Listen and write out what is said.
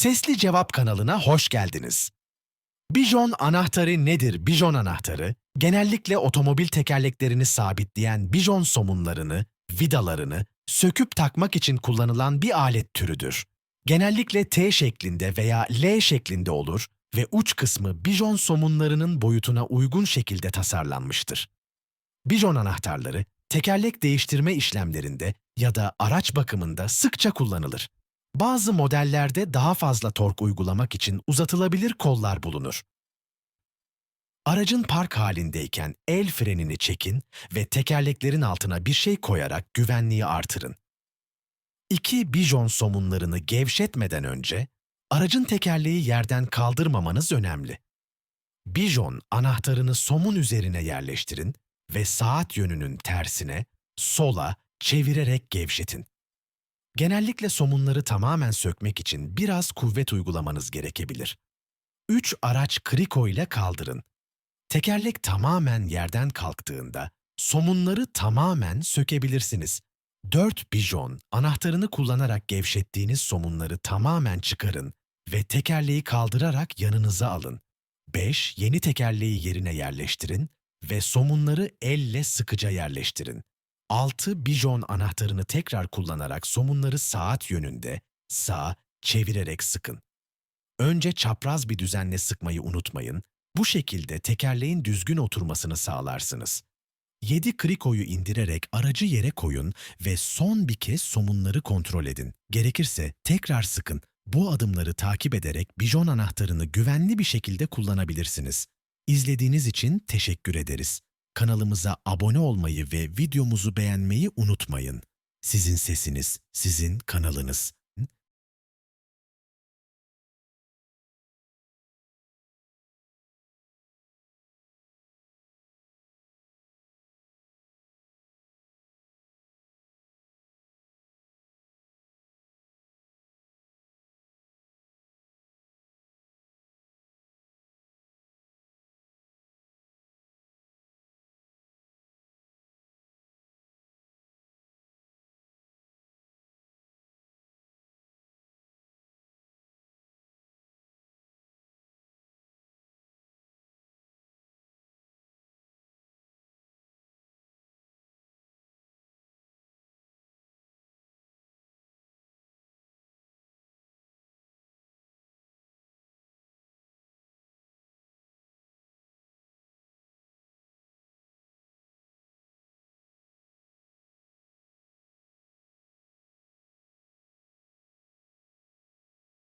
Sesli Cevap kanalına hoş geldiniz. Bijon anahtarı nedir? Bijon anahtarı, genellikle otomobil tekerleklerini sabitleyen bijon somunlarını, vidalarını söküp takmak için kullanılan bir alet türüdür. Genellikle T şeklinde veya L şeklinde olur ve uç kısmı bijon somunlarının boyutuna uygun şekilde tasarlanmıştır. Bijon anahtarları, tekerlek değiştirme işlemlerinde ya da araç bakımında sıkça kullanılır. Bazı modellerde daha fazla tork uygulamak için uzatılabilir kollar bulunur. Aracın park halindeyken el frenini çekin ve tekerleklerin altına bir şey koyarak güvenliği artırın. İki bijon somunlarını gevşetmeden önce aracın tekerleği yerden kaldırmamanız önemli. Bijon anahtarını somun üzerine yerleştirin ve saat yönünün tersine, sola çevirerek gevşetin. Genellikle somunları tamamen sökmek için biraz kuvvet uygulamanız gerekebilir. 3 araç kriko ile kaldırın. Tekerlek tamamen yerden kalktığında somunları tamamen sökebilirsiniz. 4 bijon anahtarını kullanarak gevşettiğiniz somunları tamamen çıkarın ve tekerleği kaldırarak yanınıza alın. 5 yeni tekerleği yerine yerleştirin ve somunları elle sıkıca yerleştirin. 6 bijon anahtarını tekrar kullanarak somunları saat yönünde sağ çevirerek sıkın. Önce çapraz bir düzenle sıkmayı unutmayın. Bu şekilde tekerleğin düzgün oturmasını sağlarsınız. 7 krikoyu indirerek aracı yere koyun ve son bir kez somunları kontrol edin. Gerekirse tekrar sıkın. Bu adımları takip ederek bijon anahtarını güvenli bir şekilde kullanabilirsiniz. İzlediğiniz için teşekkür ederiz. Kanalımıza abone olmayı ve videomuzu beğenmeyi unutmayın. Sizin sesiniz, sizin kanalınız.